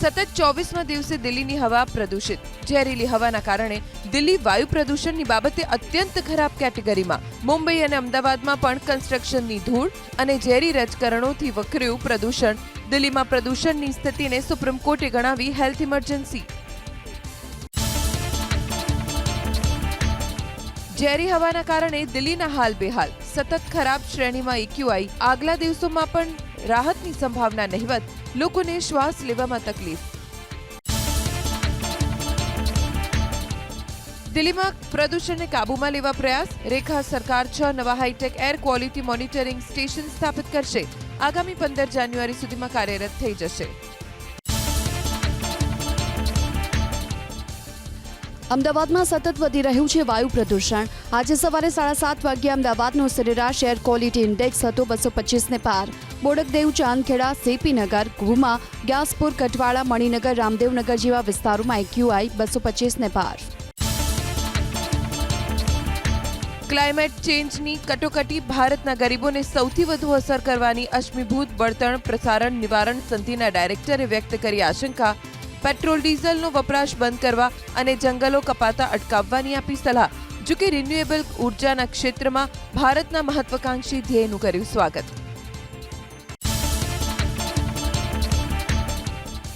સતત ચોવીસમાં દિવસે દિલ્હીની હવા પ્રદૂષિત. ઝેરીલી હવાના કારણે દિલ્હી વાયુ પ્રદૂષણની બાબતે અત્યંત ખરાબ કેટેગરીમાં. મુંબઈ અને અમદાવાદમાં પણ કન્સ્ટ્રક્શનની ધૂળ અને ઝેરી રજકરણોથી વકર્યું પ્રદૂષણ. દિલ્હીમાં પ્રદૂષણની સ્થિતિને સુપ્રીમ કોર્ટે ગણાવી હેલ્થ ઇમરજન્સી. ઝેરી હવાના કારણે દિલ્હીના હાલ બેહાલ. સતત ખરાબ શ્રેણીમાં ઇક્યુઆઈ આગલા દિવસોમાં પણ રાહતની સંભાવના નહિવત. લોકોને શ્વાસ લેવામાં તકલીફ. દિલ્હીમાં પ્રદૂષણને કાબૂમાં લેવા પ્રયાસ, રેખા સરકાર છ નવા high tech air quality monitoring station સ્થાપિત કરશે. આગામી પંદર જાન્યુઆરી સુધીમાં કાર્યરત થઈ જશે. અમદાવાદમાં સતત વધી રહ્યું છે વાયુ પ્રદૂષણ. આજે સવારે સાડા સાત વાગ્યે અમદાવાદનો સરેરાશ એર ક્વોલિટી ઇન્ડેક્સ હતો બસો પચીસને પાર. બોડકદેવ, ચાંદખેડા, સેપીનગર, ઘુમા, ગ્યાસપુર કટવાડા મણિનગર, રામદેવનગર જેવા વિસ્તારોમાં એક્યુઆઈ બસો પચીસને પાર. ક્લાઇમેટ ચેન્જની કટોકટી ભારતના ગરીબોને સૌથી વધુ અસર કરવાની અશ્મિભૂત બળતણ, પ્રસારણ, નિવારણ સંધિના ડાયરેક્ટરે વ્યક્ત કરી આશંકા પેટ્રોલ, ડીઝલનો વપરાશ બંધ કરવા અને જંગલો કપાતા અટકાવવાની આપી સલાહ. જોકે રિન્યુએબલ ઉર્જાના ક્ષેત્રમાં ભારતના મહત્વાકાંક્ષી ધ્યેયનું કર્યું સ્વાગત.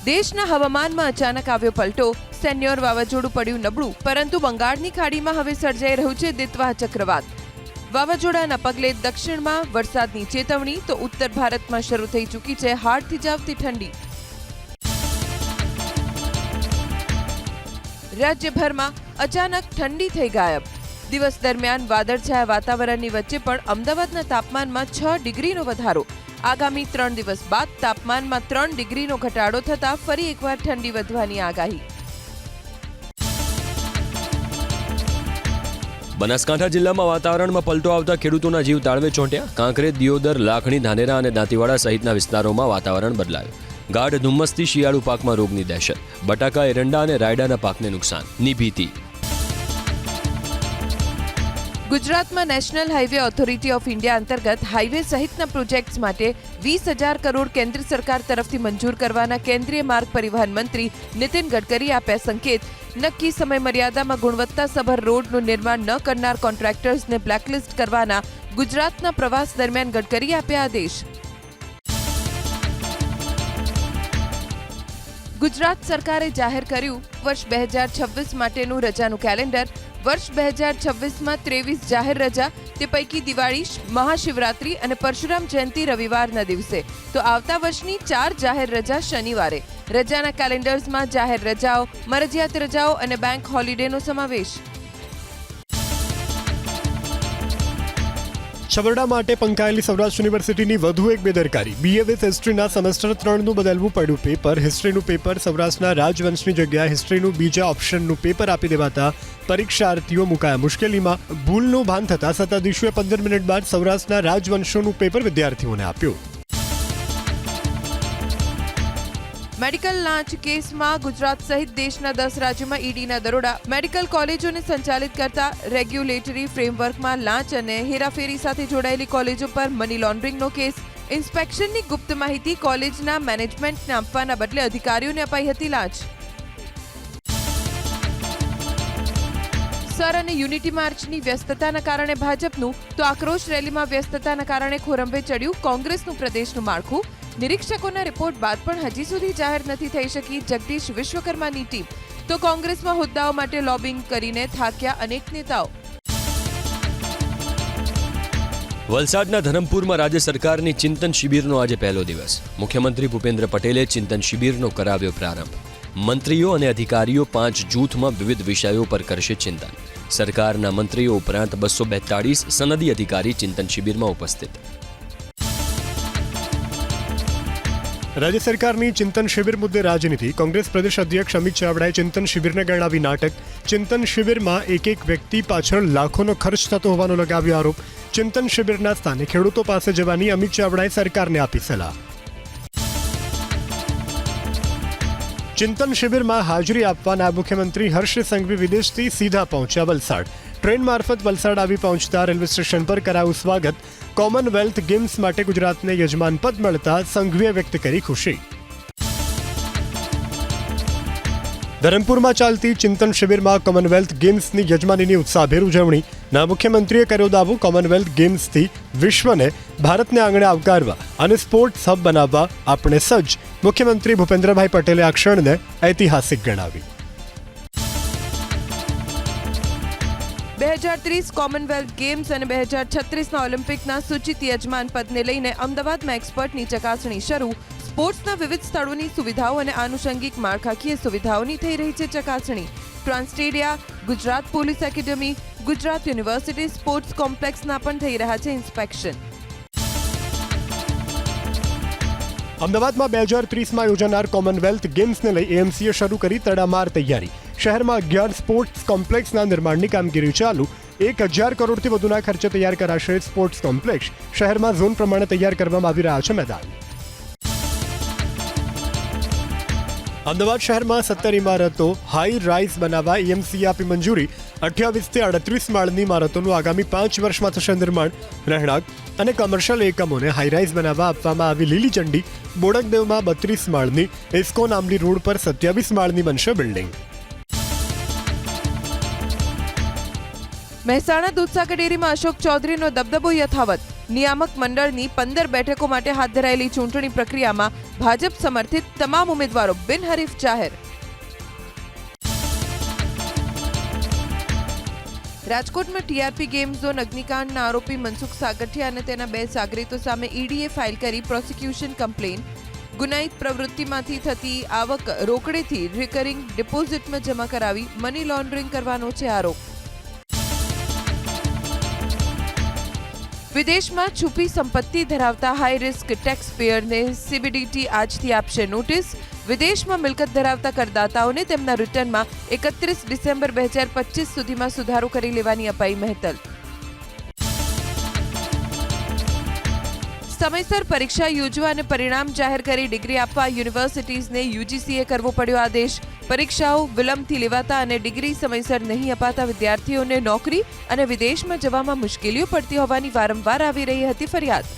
દેશના હવામાનમાં અચાનક આવ્યો પલટો. સેન્યોર વાવાઝોડું પડ્યું નબળું, પરંતુ બંગાળની ખાડીમાં હવે સર્જાઈ રહ્યું છે દિત્વા ચક્રવાત. વાવાઝોડાના પગલે દક્ષિણમાં વરસાદની ચેતવણી, તો ઉત્તર ભારતમાં શરૂ થઈ ચૂકી છે હાડ થીજાવતી ઠંડી. રાજ્યભરમાં અચાનક ઠંડી થઈ ગાયબ. દિવસ દરમિયાન વાદળછાયા વાતાવરણની વચ્ચે પણ અમદાવાદના તાપમાનમાં છ ડિગ્રીનો વધારો. આગામી ત્રણ દિવસ બાદ તાપમાનમાં ત્રણ ડિગ્રીનો ઘટાડો થતાં ફરી એકવાર ઠંડી વધવાની આગાહી. બનાસકાંઠા જિલ્લામાં વાતાવરણમાં પલટો આવતા ખેડૂતોના જીવ તાળવે ચોંટ્યા. કાંકરેજ, દિયોદર, લાખણી, ધાનેરા અને દાંતીવાડા સહિતના વિસ્તારોમાં વાતાવરણ બદલાયું. ગાઢ ધુમ્મસથી શિયાળુ પાકમાં રોગની દહેશત. બટાકા, એરંડા અને રાયડાના પાકને નુકસાન. ની ભીતિ. ગુજરાતમાં national highway authority of India અંતર્ગત હાઈવે સહિતના પ્રોજેક્ટ્સ માટે વીસ હજાર કરોડ કેન્દ્ર સરકાર તરફથી મંજૂર કરવાના કેન્દ્રીય માર્ગ પરિવહન મંત્રી નીતિન ગડકરી આપ્યા સંકેત. નક્કી સમય મર્યાદામાં ગુણવત્તાસભર રોડનું નિર્માણ ન કરનાર કોન્ટ્રાક્ટર્સને બ્લેકલિસ્ટ કરવાના ગુજરાતના પ્રવાસ દરમિયાન ગડકરી આપ્યા આદેશ. ગુજરાત સરકારે જાહેર કર્યું વર્ષ બે હજાર છવ્વીસ માટેનું રજાનું કેલેન્ડર. વર્ષ બે હજાર છવ્વીસમાં ત્રેવીસ જાહેર રજા, તે પૈકી દિવાળી મહાશિવરાત્રી અને પરશુરામ જયંતિ રવિવારના દિવસે. તો આવતા વર્ષની ચાર જાહેર રજા શનિવારે. રજાના કેલેન્ડર્સમાં જાહેર રજાઓ, મરજિયાત રજાઓ અને બેંક હોલિડેનો સમાવેશ. છબરડા માટે પંકાયેલી સૌરાષ્ટ્ર યુનિવર્સિટીની વધુ એક બેદરકારી. બીએ વિથ હિસ્ટ્રીના સેમેસ્ટર ત્રણનું બદલવું પડ્યું પેપર હિસ્ટ્રીનું પેપર સૌરાષ્ટ્રના રાજવંશની જગ્યાએ હિસ્ટ્રીનું બીજા ઓપ્શનનું પેપર આપી દેવાતા પરીક્ષાર્થીઓ મુકાયા. મુશ્કેલીમાં ભૂલનું ભાન થતાં સત્તાધીશોએ પંદર મિનિટ બાદ સૌરાષ્ટ્રના રાજવંશોનું પેપર વિદ્યાર્થીઓને આપ્યું. મેડિકલ લાંચ કેસમાં ગુજરાત સહિત દેશના દસ રાજ્યોમાં ઈડીના દરોડા. મેડિકલ કોલેજોને સંચાલિત કરતા રેગ્યુલેટરી ફ્રેમવર્કમાં લાંચ અને હેરાફેરી સાથે જોડાયેલી કોલેજો પર મની લોન્ડરિંગનો કેસ. ઇન્સ્પેક્શનની ગુપ્ત માહિતી કોલેજના મેનેજમેન્ટને આપવાના બદલે અધિકારીઓને અપાઈ હતી લાંચ. સર અને યુનિટી માર્ચની વ્યસ્તતાના કારણે ભાજપનું તો આક્રોશ રેલીમાં વ્યસ્તતાના કારણે ખોરંભે ચડ્યું કોંગ્રેસનું પ્રદેશનું માળખું. નિરીક્ષકોના રિપોર્ટ બાદ પણ હજી સુધી જાહેર નથી થઈ શકી જગદીશ વિશ્વકર્માની ટીમ. તો કોંગ્રેસમાં હોદ્દાઓ માટે લોબિંગ કરીને થાક્યા અનેક નેતાઓ. વલસાડના ધરમપુરમાં રાજ્ય સરકારની ચિંતન શિબિરનો આજે પહેલો દિવસ. મુખ્યમંત્રી ભૂપેન્દ્ર પટેલે ચિંતન શિબિરનો કરાવ્યો પ્રારંભ. મંત્રીઓ અને અધિકારીઓ પાંચ જૂથમાં વિવિધ વિષયો પર કરશે ચિંતન. સરકારના મંત્રીઓ ઉપરાંત બસો બેતાળીસ સનદી અધિકારી ચિંતન શિબિરમાં ઉપસ્થિત. રાજ્ય સરકારની ચિંતન શિબિર મુદ્દે રાજનીતિ. કોંગ્રેસ પ્રદેશ અધ્યક્ષ અમિત ચાવડાએ ચિંતન શિબિરને ગણાવી નાટક. ચિંતન શિબિરમાં એક એક વ્યક્તિ પાછળ લાખોનો ખર્ચ થતો હોવાનો લગાવ્યો આરોપ. ચિંતન શિબિરના સ્થાને ખેડૂતો પાસે જવાની અમિત ચાવડાએ સરકારને આપી સલાહ. ચિંતન શિબિરમાં હાજરી આપવા નાયબ મુખ્યમંત્રી હર્ષ સંઘવી વિદેશથી સીધા પહોંચ્યા વલસાડ. ટ્રેન મારફત વલસાડ આવી પહોંચતા રેલવે સ્ટેશન પર કરાયું સ્વાગત. કોમનવેલ્થ ગેમ્સ માટે ગુજરાતને યજમાન પદ મળતા સંઘવીએ વ્યક્ત કરી ખુશી. ધરમપુરમાં ચાલતી ચિંતન શિબિરમાં કોમનવેલ્થ ગેમ્સની યજમાનીની ઉત્સાહભેર ઉજવણી. ના મુખ્યમંત્રીએ કર્યો દાવો, કોમનવેલ્થ ગેમ્સથી વિશ્વને ભારતને આંગણે આવકારવા અને સ્પોર્ટ્સ હબ બનાવવા આપણે સજ્જ. મુખ્યમંત્રી ભૂપેન્દ્રભાઈ પટેલે આ ક્ષણને ઐતિહાસિક ગણાવી. હજાર ત્રીસ કોમનવેલ્થ ગેમ્સ અને બે હજાર છત્રીસના ઓલિમ્પિકના સૂચિત યજમાન પદને લઈને અમદાવાદમાં એક્સપર્ટની ચકાસણી શરૂ. સ્પોર્ટ્સના વિવિધ સ્થળોની સુવિધાઓ અને આનુષંગિક માળખાકીય સુવિધાઓની થઈ રહી છે ચકાસણી. TransStadia, Gujarat police academy, Gujarat university sports કોમ્પ્લેક્સના પણ થઈ રહ્યા છે ઇન્સ્પેક્શન. અમદાવાદમાં બે હજાર ત્રીસમાં યોજાનાર કોમનવેલ્થ ગેમ્સને લઈ એએમસીએ શરૂ કરી તડામાર તૈયારી. શહેરમાં અગિયાર સ્પોર્ટ્સ કોમ્પ્લેક્સના નિર્માણની કામગીરી ચાલુ. એક હજાર કરોડથી વધુના ખર્ચે તૈયાર કરાશે સ્પોર્ટ્સ કોમ્પ્લેક્સ. શહેરમાં ઝોન પ્રમાણે તૈયાર કરવામાં આવી રહ્યા છે મેદાન. અમદાવાદ શહેરમાં સત્તર ઇમારતો, હાઈ રાઇઝ બનાવવા એએમસીએ આપી મંજૂરી. અઠ્યાવીસથી અડત્રીસ માળની ઇમારતોનું આગામી પાંચ વર્ષમાં થશે નિર્માણ. રહેણાંક અને કમર્શિયલ એકમોને હાઈરાઇઝ બનાવવા આપવામાં આવી લીલી ચંડી બોડકદેવમાં બત્રીસ માળની ઇસ્કો નામની રોડ પર સત્યાવીસ માળની બનશે બિલ્ડિંગ મહેસાણા દૂધસાગર ડેરીમાં અશોક ચૌધરીનો દબદબો યથાવત. નિયામક મંડળની પંદર બેઠકો માટે હાથ ધરાયેલી ચૂંટણી પ્રક્રિયામાં ભાજપ સમર્થિત તમામ ઉમેદવારો બિનહરીફ જાહેર. રાજકોટમાં ટીઆરપી ગેમ ઝોન અગ્નિકાંડના આરોપી મનસુખ સાગઠિયા અને તેના બે સાગરીતો સામે ઈડીએ ફાઇલ કરી પ્રોસિક્યુશન કમ્પ્લેન. ગુનાહિત પ્રવૃત્તિમાંથી થતી આવક રોકડેથી રિકરિંગ ડિપોઝિટમાં જમા કરાવી મની લોન્ડરિંગ કરવાનો છે આરોપ. વિદેશમાં છુપી સંપત્તિ ધરાવતા હાઈ રિસ્ક ટેક્સ પેયરને સીબીડીટી આજથી આપશે નોટિસ વિદેશમાં મિલકત ધરાવતા કરદાતાઓને તેમના રિટર્નમાં એકત્રીસ ડિસેમ્બર બે હજાર પચીસ સુધીમાં સુધારો કરી લેવાની અપાઈ મહેતલ. સમયસર પરીક્ષા યોજવા અને પરિણામ જાહેર કરી ડિગ્રી આપવા યુનિવર્સિટીઝને યુજીસીએ કરવો પડ્યો આદેશ. પરીક્ષાઓ વિલંબથી લેવાતા અને ડિગ્રી સમયસર નહીં અપાતા વિદ્યાર્થીઓને નોકરી અને વિદેશમાં જવામાં મુશ્કેલીઓ પડતી હોવાની વારંવાર આવી રહી હતી ફરિયાદ.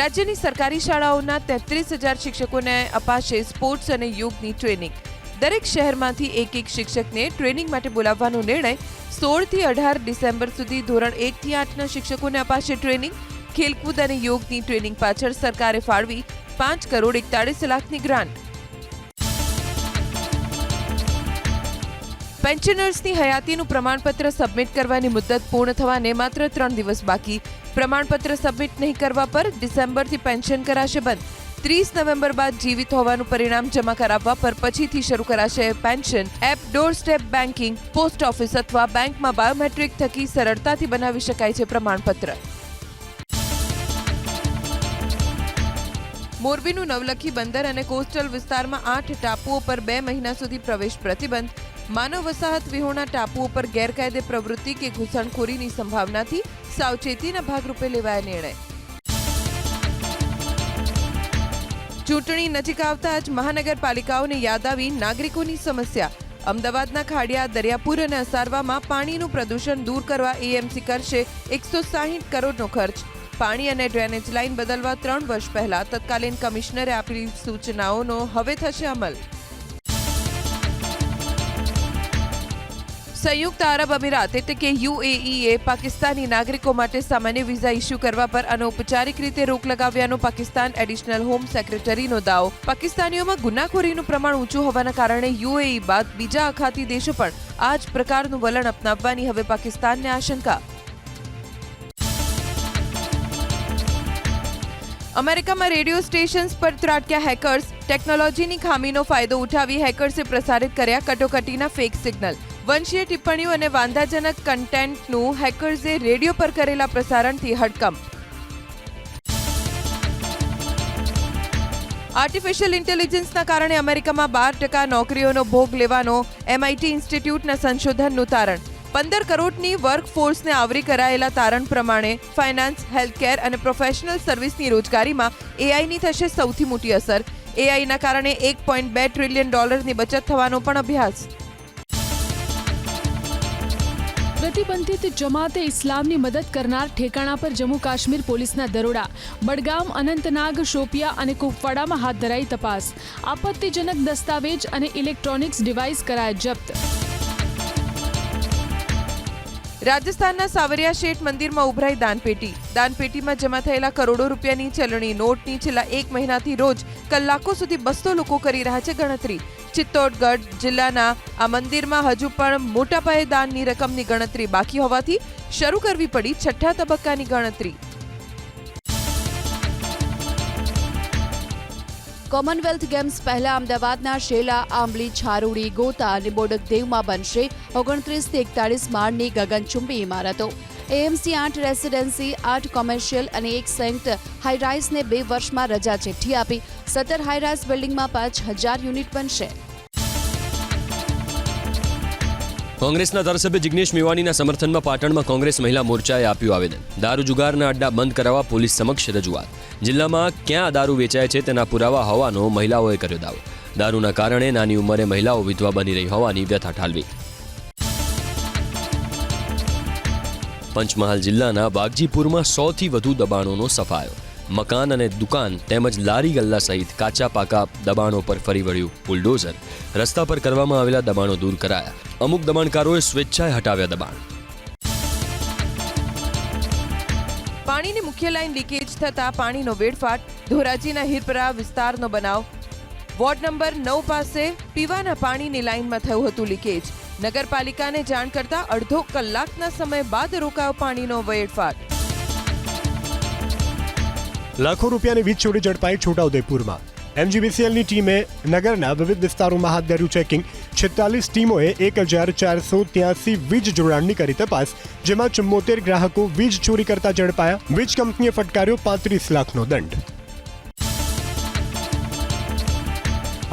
રાજ્યની સરકારી શાળાઓના તેત્રીસ હજાર શિક્ષકોને અપાશે સ્પોર્ટ્સ અને યોગની ટ્રેનિંગ. દરેક શહેરમાંથી એક એક શિક્ષકને ટ્રેનિંગ માટે બોલાવવાનો નિર્ણય સોળથી અઢાર ડિસેમ્બર સુધી ધોરણ એકથી આઠના શિક્ષકોને અપાશે ટ્રેનિંગ, ખેલકૂદ અને યોગની ટ્રેનિંગ પાછળ સરકારે ફાળવી પાંચ કરોડ એકતાળીસ લાખની ગ્રાન્ટ. પેન્શનર્સની હયાતીનું પ્રમાણપત્ર સબમિટ કરવાની મુદત પૂર્ણ થવાને માત્ર ત્રણ દિવસ બાકી. પ્રમાણપત્ર સબમિટ નહીં કરવા પર ડિસેમ્બરથી પેન્શન કરાશે બંધ. ત્રીસ નવેમ્બર બાદ જીવિત હોવાનું પરિણામ જમા કરાવવા પર પછીથી શરૂ કરાશે pension. App door step banking post office અથવા બેંકમાં બાયોમેટ્રિક થકી સરળતાથી બનાવી શકાય છે પ્રમાણપત્ર. મોરબીનું નવલખી બંદર અને કોસ્ટલ વિસ્તારમાં આઠ ટાપુઓ પર બે મહિના સુધી પ્રવેશ પ્રતિબંધ. માનવ વસાહત વિહોણા ટાપુઓ પર ગેરકાયદે પ્રવૃત્તિ કે ઘૂસણખોરીની સંભાવનાથી સાવચેતીના ભાગરૂપે લેવાયા નિર્ણય. ચૂંટણી નજીક આવતા જ મહાનગરપાલિકાઓને યાદ આવી નાગરિકોની સમસ્યા. અમદાવાદના ખાડિયા, દરિયાપુર અને અસારવામાં પાણીનું પ્રદૂષણ દૂર કરવા એએમસી કરશે એકસો સાહીઠ કરોડનો ખર્ચ. પાણી અને ડ્રેનેજ લાઇન બદલવા ત્રણ વર્ષ પહેલા તત્કાલીન કમિશનરે આપેલી સૂચનાઓનો હવે થશે અમલ. સંયુક્ત આરબ અમીરાત એટલે કે યુએઈએ પાકિસ્તાની નાગરિકો માટે સામાન્ય વિઝા ઇસ્યુ કરવા પર અનૌપચારિક રીતે રોક લગાવ્યાનો પાકિસ્તાન એડિશનલ હોમ સેક્રેટરીનો દાવો. પાકિસ્તાનીઓમાં ગુનાખોરીનું પ્રમાણ ઊંચું હોવાના કારણે યુએઈ બાદ બીજા અખાતી દેશો પણ આ જ પ્રકારનું વલણ અપનાવવાની હવે પાકિસ્તાનને આશંકા. અમેરિકામાં રેડિયો સ્ટેશન્સ પર ત્રાટક્યા હેકર્સ, ટેકનોલોજીની ખામીનો ફાયદો ઉઠાવી હેકર્સે પ્રસારિત કર્યા કટોકટીના ફેક સિગ્નલ. વંશીય ટિપ્પણીઓ અને વાંધાજનક કન્ટેન્ટનું હેકર્સે રેડિયો પર કરેલા પ્રસારણથી હડકંપ આર્ટિફિશિયલ ઇન્ટેલિજન્સના કારણે અમેરિકામાં બાર ટકા નોકરીઓનો ભોગ લેવાનો એમઆઈટી ઇન્સ્ટિટ્યૂટના સંશોધનનું તારણ. પંદર કરોડની વર્કફોર્સને આવરી કરાયેલા તારણ પ્રમાણે ફાઇનાન્સ હેલ્થકેર અને પ્રોફેશનલ સર્વિસની રોજગારીમાં એઆઈની થશે સૌથી મોટી અસર. એઆઈના કારણે એક પોઈન્ટ બે ટ્રિલિયન ડોલરની બચત થવાનો પણ અભ્યાસ. પ્રતિબંધિત જમાતે ઇસ્લામની મદદ કરનાર ઠેકાણા પર જમ્મુ કાશ્મીર પોલીસના દરોડા, બડગામ, અનંતનાગ, શોપિયા અને કુપવાડામાં હાથ ધરાઈ તપાસ, આપત્તિજનક દસ્તાવેજ અને ઇલેક્ટ્રોનિક્સ ડિવાઇસ કરાયા જપ્ત. રાજસ્થાનના સાવરિયા શેઠ મંદિરમાં ઉભરાઈ દાનપેટી. દાનપેટીમાં જમા થયેલા કરોડો રૂપિયાની ચલણી, નોટની છેલ્લા એક મહિનાથી રોજ કલાકો સુધી બસો લોકો કરી રહ્યા છે ગણતરી. ચિત્તોડગઢ જિલ્લાના આ મંદિરમાં હજુ પણ મોટા પાયે દાનની રકમની ગણતરી બાકી હોવાથી શરૂ કરવી પડી છઠ્ઠા તબક્કાની ગણતરી. કોમનવેલ્થ ગેમ્સ પહેલા અમદાવાદના શેલા, આંબલી, છારુડી, ગોતા અને બોડકદેવમાં બનશે ઓગણત્રીસથી એકતાળીસ માળની ગગનચુંબી ઇમારતો. એએમસી આઠ રેસિડેન્સી, આઠ કોમર્શિયલ અને એક સંયુક્ત હાઈરાઇઝને બે વર્ષમાં રજા ચિઠ્ઠી આપી. સત્તર હાઈરાઇઝ બિલ્ડિંગમાં પાંચ હજાર યુનિટ બનશે. કોંગ્રેસના ધારાસભ્ય જિગ્નેશ મેવાણીના સમર્થનમાં પાટણમાં કોંગ્રેસ મહિલા મોરચાએ આપ્યું આવેદન. દારૂ જુગારના અડ્ડા બંધ કરાવવા પોલીસ સમક્ષ રજૂઆત. જિલ્લામાં ક્યાં દારૂ વેચાય છે તેના પુરાવા હોવાનો મહિલાઓએ કર્યો દાવો. દારૂના કારણે નાની ઉંમરે મહિલાઓ વિધવા બની રહી હોવાની વ્યથા ઠાલવી. પંચમહાલ જિલ્લાના બાગજીપુરમાં સોથી વધુ દબાણોનો સફાયો. મકાન અને દુકાન તેમજ લારી ગલ્લા સહિત કાચા પાકા દબાણો પર ફરી વળ્યું બુલડોઝર. રસ્તા પર કરવામાં આવેલા દબાણો દૂર કરાયા. અમુક દબાણકારોએ સ્વેચ્છાએ હટાવ્યા દબાણ. પાણીની મુખ્ય લાઇન લીકેજ થતા પાણીનો વેડફાટ, ધોરાજીના હિરપરા વિસ્તારનો બનાવ. વોર્ડ નંબર નવ પાસે પીવાના પાણીની લાઇનમાં થયું હતું લીકેજ. નગરપાલિકાને જાણ કરતા અડધો કલાકના સમય બાદ રોકાયો પાણીનો વેડફાટ. લાખો રૂપિયાની વીજ ચોરી ઝડપાઈ છોટાઉદેપુરમાં. એમજીબીસીએલની ટીમે નગરના વિવિધ વિસ્તારોમાં હાથ ધર્યું ચેકિંગ. છેતાલીસ ટીમોએ એક હજાર ચારસો ત્યાસી વીજ જોડાણની કરી તપાસ, જેમાં ચુમ્મોતેર ગ્રાહકો વીજ ચોરી કરતા ઝડપાયા. વીજ કંપનીએ ફટકાર્યો પાંત્રીસ લાખનો દંડ.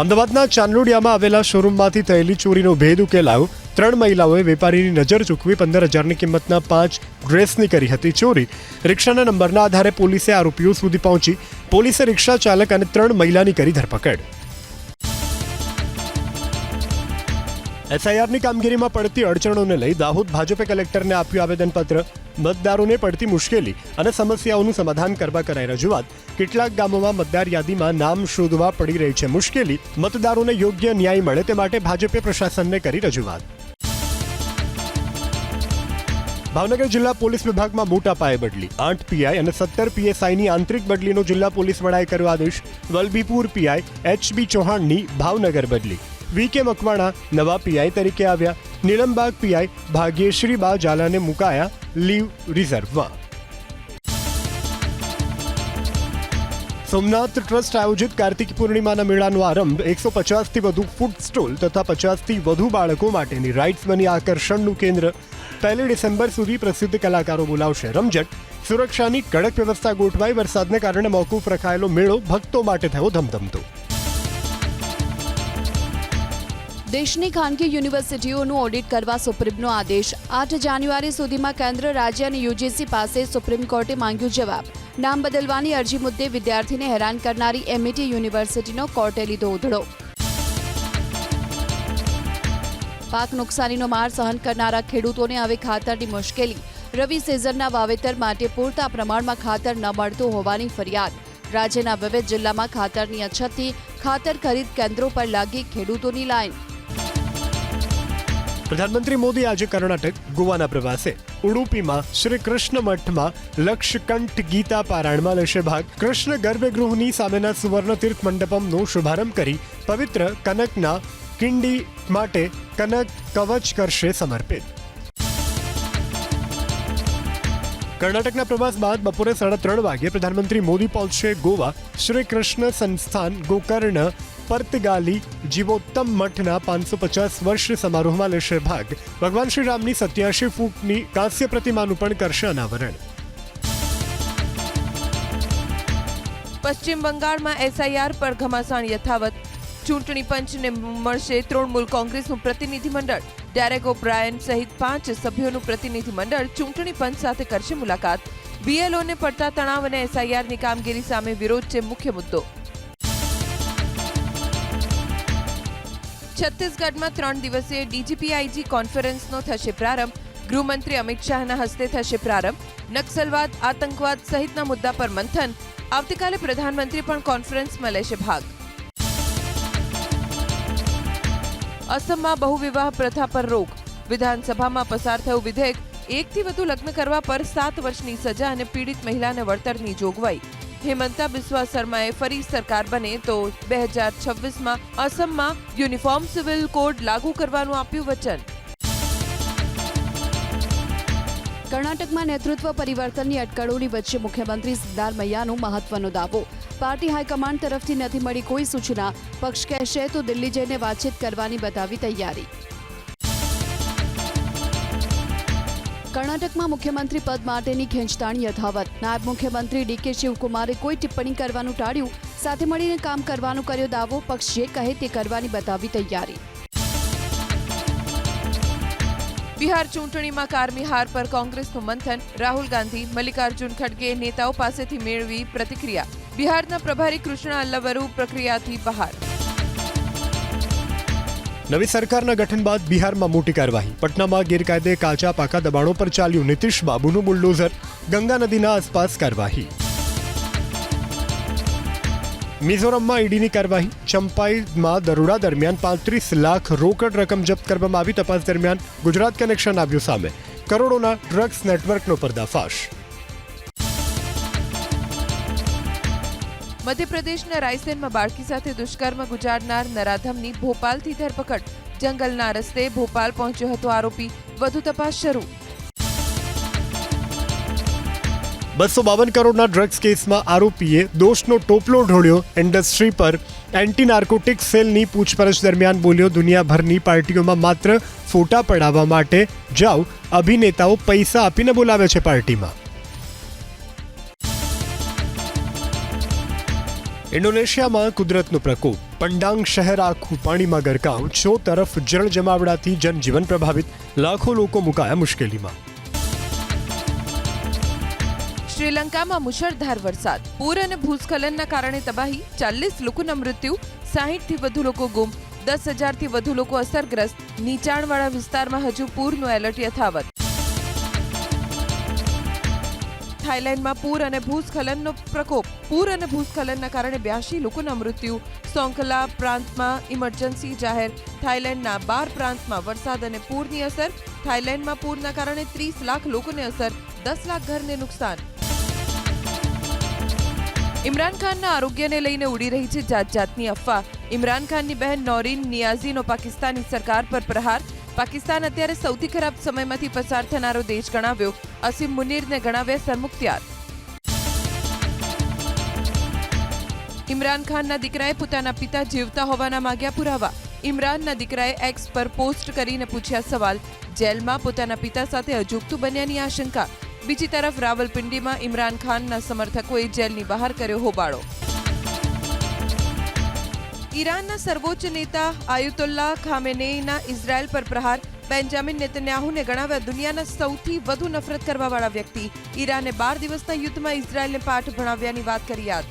અમદાવાદના ચાંદલોડિયામાં આવેલા શોરૂમમાંથી થયેલી ચોરીનો ભેદ ઉકેલાયો. ત્રણ મહિલાઓએ વેપારીની નજર ચૂકવી પંદર હજારની કિંમતના પાંચ ડ્રેસની કરી હતી ચોરી. રિક્ષાના નંબરના આધારે પોલીસે આરોપીઓ સુધી પહોંચી. પોલીસે રિક્ષા ચાલક અને ત્રણ મહિલાની કરી ધરપકડ. એસઆઈઆરની કામગીરીમાં પડતી અડચણોને લઈ દાહોદ ભાજપે કલેક્ટરને આપ્યું આવેદનપત્ર. મતદારોને પડતી મુશ્કેલી અને સમસ્યાઓનું સમાધાન કરવા કરાઈ રજૂઆત. કેટલાક ગામોમાં મતદાર યાદીમાં નામ શોધવા પડી રહી છે મુશ્કેલી. મતદારોને યોગ્ય ન્યાય મળે તે માટે ભાજપે પ્રશાસનને કરી રજૂઆત. ભાવનગર જિલ્લા પોલીસ વિભાગમાં મોટા પાયે બદલી. આઠ પીઆઈ અને સત્તર પીએસઆઈની આંતરિક બદલીનો જિલ્લા પોલીસ વડાએ કર્યો આદેશ. વલભીપુર પીઆઈ એચબી ચૌહાણની ભાવનગર બદલી. વી કે મકવાણા, નવા પીઆઈ તરીકે આવ્યા. નીલમબાગ પીઆઈ ભાગ્યશ્રી બા ઝાલાને મુકાયા લીવ રિઝર્વમાં. સોમનાથ ટ્રસ્ટ આયોજિત કાર્તિક પૂર્ણિમાના મેળાનો આરંભ એકસો પચાસથી વધુ ફૂડ સ્ટોલ તથા પચાસથી વધુ બાળકો માટેની રાઇડ્સ બની આકર્ષણનું કેન્દ્ર. પહેલી ડિસેમ્બર સુધી પ્રસિદ્ધ કલાકારો બોલાવશે. રમઝટ, સુરક્ષાની કડક વ્યવસ્થા ગોઠવાઈ વરસાદને કારણે મોકૂફ રખાયેલો મેળો ભક્તો માટે થયો ધમધમતો. દેશની ખાનગી યુનિવર્સિટીઓનું ઓડિટ કરવા સુપ્રીમનો આદેશ. આઠ જાન્યુઆરી સુધીમાં કેન્દ્ર રાજ્ય અને યુજીસી પાસે સુપ્રીમ કોર્ટે માંગ્યો જવાબ. નામ બદલવાની અરજી મુદ્દે વિદ્યાર્થીને હેરાન કરનારી એમઈટી યુનિવર્સિટીનો કોર્ટે લીધો ઉધડો. પાક નુકસાનીનો માર સહન કરનારા ખેડૂતોને હવે ખાતરની મુશ્કેલી. રવિ સિઝનના વાવેતર માટે પૂરતા પ્રમાણમાં ખાતર ન મળતું હોવાની ફરિયાદ. રાજ્યના વિવિધ જિલ્લામાં ખાતરની અછતથી ખાતર ખરીદ કેન્દ્રો પર લાગી ખેડૂતોની લાઈન. પ્રધાનમંત્રી મોદી આજે કર્ણાટક, ગોવાના પ્રવાસે. ઉડુપીમાં શ્રી કૃષ્ણ મઠમાં લક્ષકંઠ ગીતા પારાયણમાં લેશે ભાગ. કૃષ્ણ ગર્ભગૃહની સામેના સુવર્ણ તીર્થ મંડપમનો શુભારંભ કરી પવિત્ર કનકના કિંડી માટે કનક કવચ કરશે સમર્પિત. કર્ણાટકના પ્રવાસ બાદ બપોરે સાડા ત્રણ વાગે પ્રધાનમંત્રી મોદી પહોંચશે ગોવા. શ્રી કૃષ્ણ સંસ્થાન ગોકર્ણ પર્તગાલી જીવોત્તમ મઠના પાંચસો પચાસ વર્ષ સમારોહમાં લેશે ભાગ. ભગવાન શ્રી રામની સત્યાસી ફૂટની કાંસ્ય પ્રતિમાનું પણ કરશે અનાવરણ. પશ્ચિમ બંગાળમાં એસઆઈઆર પર ઘમાસાણ યથાવત. ચૂંટણી પંચને મળશે તૃણમૂલ કોંગ્રેસનું પ્રતિનિધિમંડળ. ડેરેક ઓબ્રાયન સહિત પાંચ સભ્યોનું પ્રતિનિધિમંડળ ચૂંટણી પંચ સાથે કરશે મુલાકાત. બીએલઓને પડતા તણાવ અને એસઆઈઆરની કામગીરી સામે વિરોધ છે મુખ્ય મુદ્દો. છત્તીસગઢમાં ત્રણ દિવસીય ડીજીપીઆઈજી કોન્ફરન્સનો થશે પ્રારંભ. ગૃહમંત્રી અમિત શાહના હસ્તે થશે પ્રારંભ. નક્સલવાદ, આતંકવાદ સહિતના મુદ્દા પર મંથન. આવતીકાલે પ્રધાનમંત્રી પણ કોન્ફરન્સમાં લેશે ભાગ. અસમમાં બહુવિવાહ પ્રથા પર રોક. વિધાનસભામાં પસાર થયું વિધેયક. એકથી વધુ લગ્ન કરવા પર સાત વર્ષની સજા અને પીડિત મહિલાને વળતરની જોગવાઈ. હેમંતા બિસ્વા શર્માએ ફરી સરકાર બને તો બે હજાર છવ્વીસમાં અસમમાં યુનિફોર્મ સિવિલ કોડ લાગુ કરવાનું આપ્યું વચન. કર્ણાટકમાં નેતૃત્વ પરિવર્તનની અટકળોની વચ્ચે મુખ્યમંત્રી સિદ્ધારમૈયાનો મહત્વનો દાવો. પાર્ટી હાઈકમાન્ડ તરફથી નથી મળી કોઈ સૂચના. પક્ષ કહેશે તો દિલ્હી જઈને વાતચીત કરવાની બતાવી તૈયારી. કર્ણાટકમાં મુખ્યમંત્રી પદ માટેની ખેંચતાણ યથાવત. નાયબ મુખ્યમંત્રી ડીકે શિવકુમારે કોઈ ટિપ્પણી કરવાનું ટાળ્યું, સાથે મળીને કામ કરવાનો કર્યો દાવો, પક્ષ જે કહે તે કરવાની બતાવી તૈયારી. બિહાર ચૂંટણીમાં કારમી હાર પર કોંગ્રેસનું મંથન, રાહુલ ગાંધી, મલ્લિકાર્જુન ખડગે નેતાઓ પાસેથી મેળવી પ્રતિક્રિયા. બિહારના પ્રભારી કૃષ્ણ અલ્લવરુ પ્રક્રિયાથી બહાર. નવી સરકારના ગઠન બાદ બિહારમાં મોટી કાર્યવાહી. પટનામાં ગેરકાયદે કાચા પાકા દબાણો પર ચાલ્યું નીતિશ બાબુનું બુલડોઝર. ગંગા નદીના આસપાસ કાર્યવાહી. મિઝોરમમાં ઈડીની કાર્યવાહી. ચંપાઈમાં દરોડા દરમિયાન પાંત્રીસ લાખ રોકડ રકમ જપ્ત કરવામાં આવી. તપાસ દરમિયાન ગુજરાત કનેક્શન આવ્યું સામે. કરોડોના ડ્રગ્સ નેટવર્કનો પર્દાફાશ. મધ્યપ્રદેશના રાયસેનમાં બાળકી સાથે દુષ્કર્મ ગુજારનાર નરાધમની ભોપાલથી ધરપકડ. જંગલના રસ્તે ભોપાલ પહોંચ્યો હતો આરોપી. વધુ તપાસ શરૂ. બસો બાવન કરોડના ડ્રગ્સ કેસમાં આરોપીએ દોષનો ટોપલો ઢોળ્યો ઇન્ડસ્ટ્રી પર. એન્ટી નાર્કોટિક સેલની પૂછપરછ દરમિયાન બોલ્યો, દુનિયાભરની પાર્ટીઓમાં માત્ર ફોટા પડાવવા માટે જાઓ. અભિનેતાઓ પૈસા આપીને બોલાવે છે પાર્ટીમાં. ઇન્ડોનેશિયામાં કુદરતનો પ્રકોપ. પંડાંગ શહેર આખું પાણીમાં ગરકાવ. છો તરફ જળ જમાવડાથી જનજીવન પ્રભાવિત. લાખો લોકો મુકાયા મુશ્કેલીમાં. શ્રીલંકામાં મુશળધાર વરસાદ. પૂર અને ભૂસ્ખલનના કારણે તબાહી. ચાલીસ લોકોના મૃત્યુ. સાહીઠથી વધુ લોકો ગુમ. દસ હજારથી વધુ લોકો અસરગ્રસ્ત. નીચાણવાળા વિસ્તારમાં હજુ પૂરનું એલર્ટ યથાવત. થાઇલેન્ડમાં પૂર અને ભૂસ્ખલનનો પ્રકોપ. પૂર અને ભૂસ્ખલનના કારણે બ્યાસી લોકોના મૃત્યુ. સોંકલા પ્રાંતમાં ઇમરજન્સી જાહેર. થાઇલેન્ડના બાર પ્રાંતમાં વરસાદ અને પૂરની અસર. થાઇલેન્ડમાં પૂરના કારણે ત્રીસ લાખ લોકોને અસર, દસ લાખ ઘરને નુકસાન. ઇમરાન ખાનના આરોગ્યને લઈને ઉડી રહી છે જાત જાતની અફવા. ઇમરાન ખાનની બહેન નોરીન નિયાઝીનો પાકિસ્તાની સરકાર પર પ્રહાર. પાકિસ્તાન અત્યારે સૌથી ખરાબ સમયમાંથી પસાર થનારો દેશ ગણાવ્યો. અસીમ મુનીરને ગણાવ્યા સરમુખત્યાર. ઇમરાન ખાનના દીકરાએ પોતાના પિતા જીવતા હોવાના માગ્યા પુરાવા. ઇમરાનના દીકરાએ એક્સ પર પોસ્ટ કરીને પૂછ્યા સવાલ. જેલમાં પોતાના પિતા સાથે અજુગતું બન્યાની આશંકા. બીજી તરફ રાવલપિંડીમાં ઇમરાન ખાનના સમર્થકોએ જેલની બહાર કર્યો હોબાળો. ઈરાનના સર્વોચ્ચ નેતા આયુતુલ્લાહ ખામેનેઈના ઇઝરાયલ પર પ્રહાર, બેન્જામિન નેતન્યાહુને ગણાવ્યા દુનિયાના સૌથી વધુ નફરત કરવાવાળા વ્યક્તિ. ઈરાને બાર દિવસના યુદ્ધમાં ઇઝરાયલને પાઠ ભણાવ્યાની વાત કરી યાદ.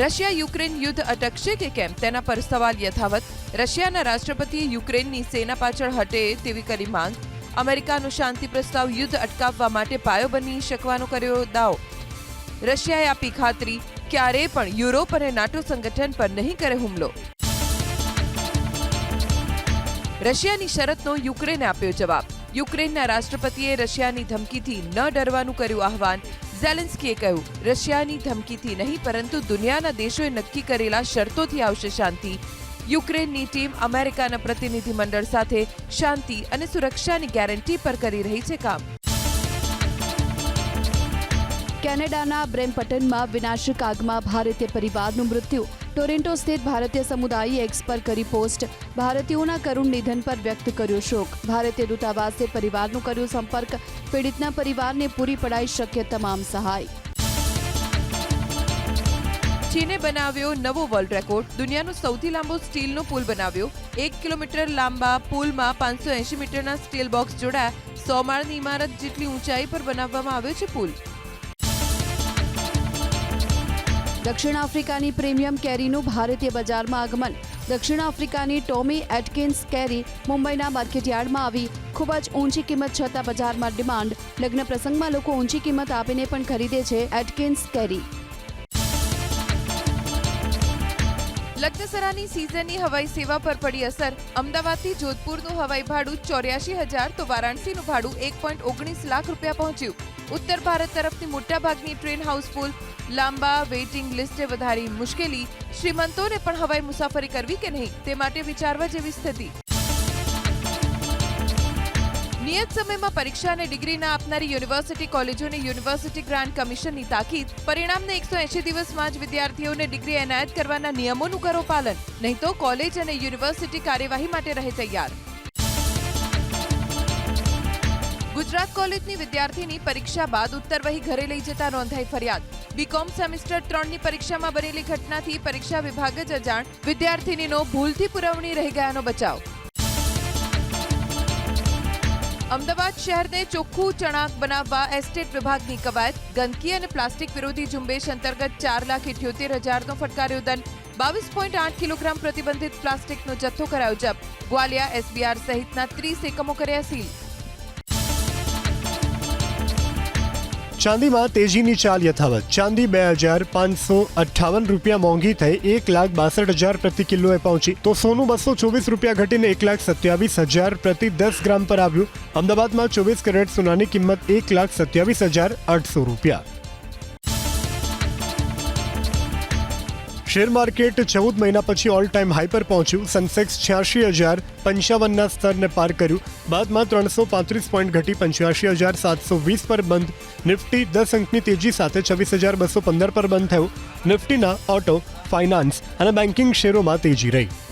રશિયા યુક્રેન યુદ્ધ અટકશે કે કેમ? તેના પર સવાલ યથાવત. રશિયાના રાષ્ટ્રપતિએ યુક્રેનની સેના પાછળ હટે તેવી કરી માંગ. અમેરિકાનો શાંતિ પ્રસ્તાવ યુદ્ધ અટકાવવા માટે પાયો બની શકવાનો કર્યો દાવો. રશિયાએ આપી ખાતરી. ક્યારેય પણ યુરોપ અને નાટો સંગઠન પર નહીં કરે હુમલો. રશિયાની શરતનો યુક્રેને આપ્યો જવાબ. યુક્રેનના રાષ્ટ્રપતિએ રશિયાની ધમકીથી ન ડરવાનું કર્યું આહવાન. ઝેલેન્સ્કીએ કહ્યું, રશિયાની ધમકીથી નહીં, પરંતુ દુનિયાના દેશોએ નક્કી કરેલા શરતોથી આવશે શાંતિ. યુક્રેનની ટીમ અમેરિકાના પ્રતિનિધિમંડળ સાથે શાંતિ અને સુરક્ષાની ગેરંટી પર કરી રહી છે કામ. કેનેડાના બ્રેમ્પટનમાં વિનાશક આગમાં ભારતીય પરિવારનું મૃત્યુ. ટોરેન્ટો સ્થિત ભારતીય સમુદાયે એક્સ પર કરી પોસ્ટ. ભારતીયોના કરુણ નિધન પર વ્યક્ત કર્યો શોક. ભારતીય દૂતાવાસે પરિવારનું કર્યું સંપર્ક. પીડિતના પરિવારને પૂરી પડાઈ શક્ય તમામ સહાય. ચીને બનાવ્યો નવો વર્લ્ડ રેકોર્ડ દુનિયાનો સૌથી લાંબો સ્ટીલનો પુલ બનાવ્યો. એક કિલોમીટર લાંબા પુલમાં પાંચસો એંશી મીટરના સ્ટીલ બોક્સ જોડાયા. સો માળની ઇમારત જેટલી ઊંચાઈ પર બનાવવામાં આવ્યો છે પુલ. દક્ષિણ આફ્રિકાની પ્રીમિયમ કેરીનું ભારતીય બજારમાં આગમન. દક્ષિણ આફ્રિકાની ટોમી એટકિન્સ કેરી મુંબઈના માર્કેટયાર્ડમાં આવી. ખૂબ જ ઊંચી કિંમત છતાં બજારમાં ડિમાન્ડ. લગ્ન પ્રસંગમાં લોકો ઊંચી કિંમત આપીને પણ ખરીદે છે એટકિન્સ કેરી. લગ્નસરાની સિઝનની હવાઈ સેવા પર પડી અસર. અમદાવાદથી જોધપુરનું હવાઈ ભાડું ચોર્યાસી હજાર તો વારાણસીનું ભાડું એક પોઈન્ટ ઓગણીસ લાખ રૂપિયા પહોંચ્યું. ઉત્તર ભારત તરફથી મોટાભાગની ટ્રેન હાઉસફુલ, લાંબા વેઇટિંગ લિસ્ટે વધારી મુશ્કેલી. શ્રીમંતોને પણ હવાઈ મુસાફરી કરવી કે નહીં, તે માટે વિચારવા જેવી સ્થિતિ. નિયત સમયમાં પરીક્ષા અને ડિગ્રી ના આપનારી યુનિવર્સિટી કોલેજોને યુનિવર્સિટી ગ્રાન્ટ કમિશનની તાકીદ. પરિણામને એકસો એંશી દિવસમાં જ વિદ્યાર્થીઓને ડિગ્રી એનાયત કરવાના નિયમોનું કરો પાલન. નહીં તો કોલેજ અને યુનિવર્સિટી કાર્યવાહી માટે રહે તૈયાર. ગુજરાત કોલેજની વિદ્યાર્થીની પરીક્ષા બાદ ઉત્તર વહી ઘરે લઈ જતા નોંધાઈ ફરિયાદ. બીકોમ સેમિસ્ટર ત્રણની પરીક્ષામાં બનેલી ઘટનાથી પરીક્ષા વિભાગ જ અજાણ વિદ્યાર્થીનીનો ભૂલથી પુરવણી રહી ગયાનો બચાવ. અમદાવાદ શહેરને ચોખ્ખું ચણાક બનાવવા એસ્ટેટ વિભાગની કવાયત. ગંદકી અને પ્લાસ્ટિક વિરોધી ઝુંબેશ અંતર્ગત ચાર લાખ ઇઠ્યોતેર હજારનો ફટકાર્યો દંડ. બાવીસ પોઈન્ટ આઠ કિલોગ્રામ પ્રતિબંધિત પ્લાસ્ટિકનો જથ્થો કરાયો જપ્ત. ગ્વાલિયા, એસબીઆર સહિતના ત્રીસ એકમો કર્યા સીલ. ચાંદીમાં તેજીની ચાલ યથાવત. ચાંદી બે હજાર પાંચસો અઠ્ઠાવન રૂપિયા મોંઘી થઈ એક લાખ બાસઠ હજાર પ્રતિ કિલોએ પહોંચી. તો સોનું બસો ચોવીસ રૂપિયા ઘટીને એક લાખ સત્યાવીસ હજાર પ્રતિ દસ ગ્રામ પર આવ્યું. અમદાવાદમાં ચોવીસ કેરેટ સોનાની કિંમત એક લાખ સત્યાવીસ હજાર આઠસો રૂપિયા. શેર માર્કેટ ચૌદ મહિના પછી ઓલ ટાઈમ હાઈ પર પહોંચ્યું. સેન્સેક્સ છ્યાસી હજાર પંચાવનના સ્તરને પાર કર્યું. બાદમાં ત્રણસો પાંત્રીસ પોઈન્ટ ઘટી પંચ્યાસી હજાર સાતસો વીસ પર બંધ. નિફ્ટી દસ અંકની તેજી સાથે છવ્વીસ હજાર બસો પંદર પર બંધ થયું. નિફ્ટીના ઓટો ફાઇનાન્સ અને બેન્કિંગ શેરોમાં તેજી રહી.